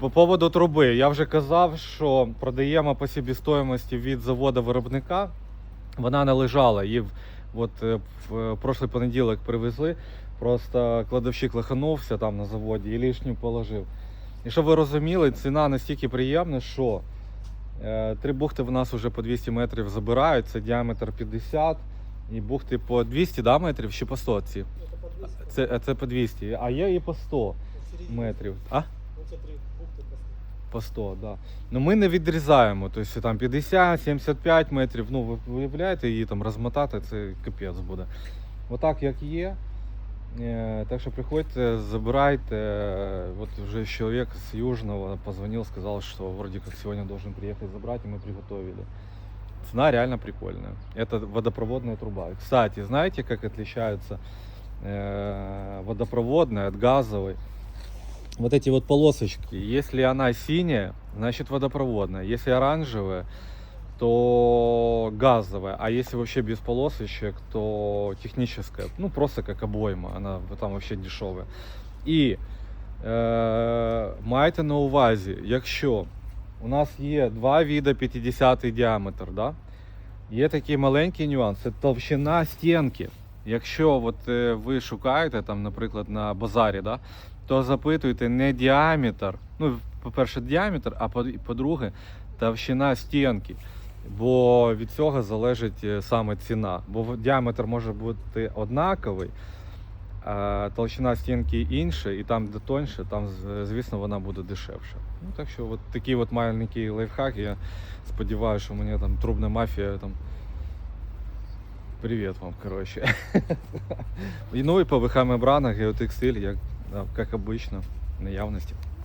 По поводу труби, я вже казав, що продаємо по собівартості від заводу виробника. Вона не лежала. Її от, е, в прошлий понеділок привезли. Просто кладовщик лиханувся там на заводі і лишню положив. І щоб ви розуміли, ціна настільки приємна, що е, три бухти в нас вже по 200 метрів забирають, це діаметр 50, і бухти по 200 да, метрів чи по 100 ці? Это по 200. Це, е, це по 200, а є і по 100 метрів. А? Ну, це три бухти по 100. По 100, да. Ну ми не відрізаємо. Тобто там 50, 75 метрів. Ну, ви виявляєте, її там розмотати, це капець буде. Отак як є. Е, Так що приходьте, забирайте. Е, Вот уже человек с Южного позвонил, сказал, что вроде как сегодня должен приехать забрать, и мы приготовили. Цена реально прикольная. Это водопроводная труба. Кстати, знаете, как отличаются э, водопроводная от газовой? Вот эти вот полосочки, если она синяя, значит водопроводная. Если оранжевая, то газовая. А если вообще без полосочек, то техническая. Ну, просто как обойма. Она там вообще дешевая. І е, майте на увазі, якщо у нас є два види 50 діаметр, да? є такий маленький нюанс, це товщина стінки. Якщо от, е, ви шукаєте, там, наприклад, на базарі, да? то запитуйте не діаметр. Ну, по-перше, діаметр, а по- по-друге, товщина стінки. Бо від цього залежить е, саме ціна. Бо діаметр може бути однаковий, а толщина стінки інша, і там, де тоньше, там, звісно, вона буде дешевша. Ну, так що от такий от маленький лайфхак. Я сподіваюся, що мені там трубна мафія там. Привіт вам, короче. и ну і по ВХ мембранах, геотекстиль, як, как обычно, наявності.